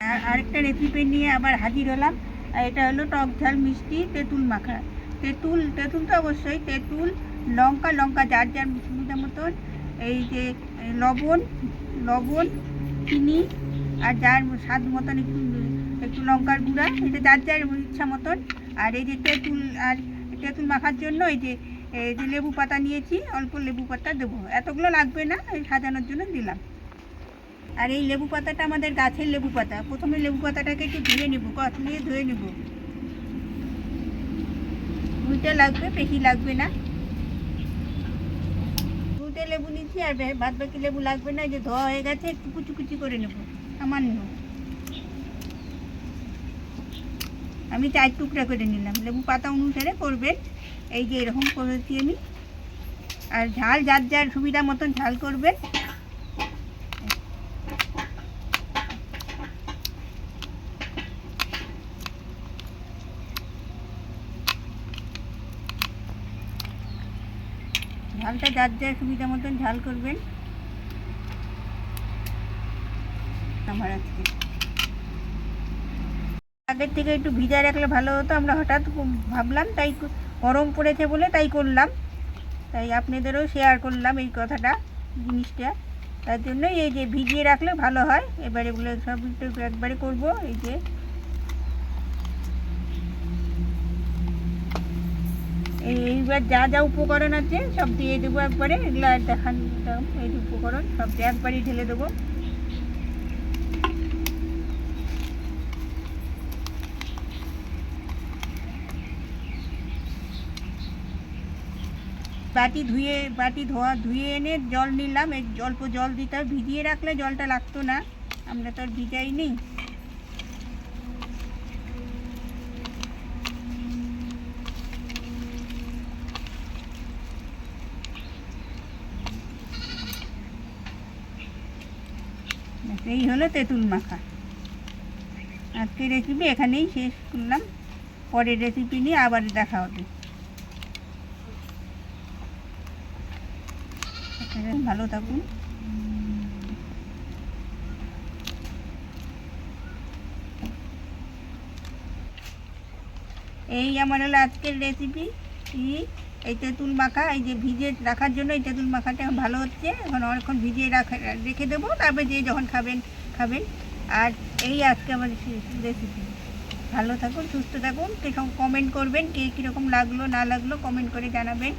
আর আরেকটা রেসিপি নিয়ে আবার হাজির হলাম। এটা হলো টক ঝাল মিষ্টি তেঁতুল মাখা। তেঁতুল তেঁতুল তো অবশ্যই, তেঁতুল, লঙ্কা লঙ্কা যার যার সুবিধা মতন, এই যে লবণ লবণ, চিনি, আর যার স্বাদ মতন একটু একটু লঙ্কার গুঁড়া, এটা যার যার ইচ্ছা মতন। আর এই যে তেঁতুল, আর তেঁতুল মাখার জন্য এই যে এই যে লেবু পাতা নিয়েছি, অল্প লেবু পাতা দেবো। এতগুলো লাগবে না সাজানোর জন্য দিলাম। আর এই লেবু পাতাটা আমাদের গাছের লেবু পাতা। প্রথমে লেবু পাতাটাকে একটু ধুয়ে নেব কচ নিয়ে ধুয়ে নেব। দুইটা লাগবে, বেশি লাগবে না। দুটো লেবু নিচ্ছি আর বাদ বাকি লেবু লাগবে না যে ধোয়া হয়ে গেছে, একটু কুচি কুচি করে নেব, সামান্য। আমি চার টুকরা করে নিলাম। লেবু পাতা অনুসারে করবেন, এই যে এরকম করেছি আমি আর ঝাল, যার যার সুবিধা মতন ঝাল করবেন। ঝালটা যার যার সুবিধা মতন ঝাল করবেন। আমার আজকে। আগের থেকে একটু ভিজা রাখলে ভালো হতো, আমরা হঠাৎ ভাবলাম, তাই গরম পড়েছে বলে তাই করলাম। তাই আপনাদেরও শেয়ার করলাম এই কথাটা, জিনিসটা। তার জন্য এই যে ভিজিয়ে রাখলে ভালো হয়। এবারে এগুলো সব একটু একবারে করব, এই যে এই এইবার যা যা উপকরণ আছে সব দিয়ে দেবো একবারে। এগুলো দেখান এই উপকরণ, সব দিয়ে একবারই ঢেলে দেবো। বাটি ধুয়ে, বাটি ধোয়া, ধুয়ে এনে জল নিলাম। অল্প জল দিতে ভিজিয়ে রাখলে জলটা লাগতো না। আমরা তো আর ভিজাই নি এই হলো তেঁতুল মাখা। আজকের রেসিপি এখানেই শেষ করলাম। পরের রেসিপি নিয়ে আবার দেখা হবে। ভালো থাকুন। এই আমার হলো আজকের রেসিপি এই তেঁতুল মাখা, এই যে ভিজে রাখার জন্য এই তেঁতুল মাখাটা ভালো হচ্ছে। এখন অনেকক্ষণ ভিজিয়ে রাখা, রেখে দেবো, তারপরে যে যখন খাবেন খাবেন। আর এই আজকে আমার রেসিপি। ভালো থাকুন, সুস্থ থাকুন। কমেন্ট করবেন, কে কীরকম লাগল, না লাগল, কমেন্ট করে জানাবেন।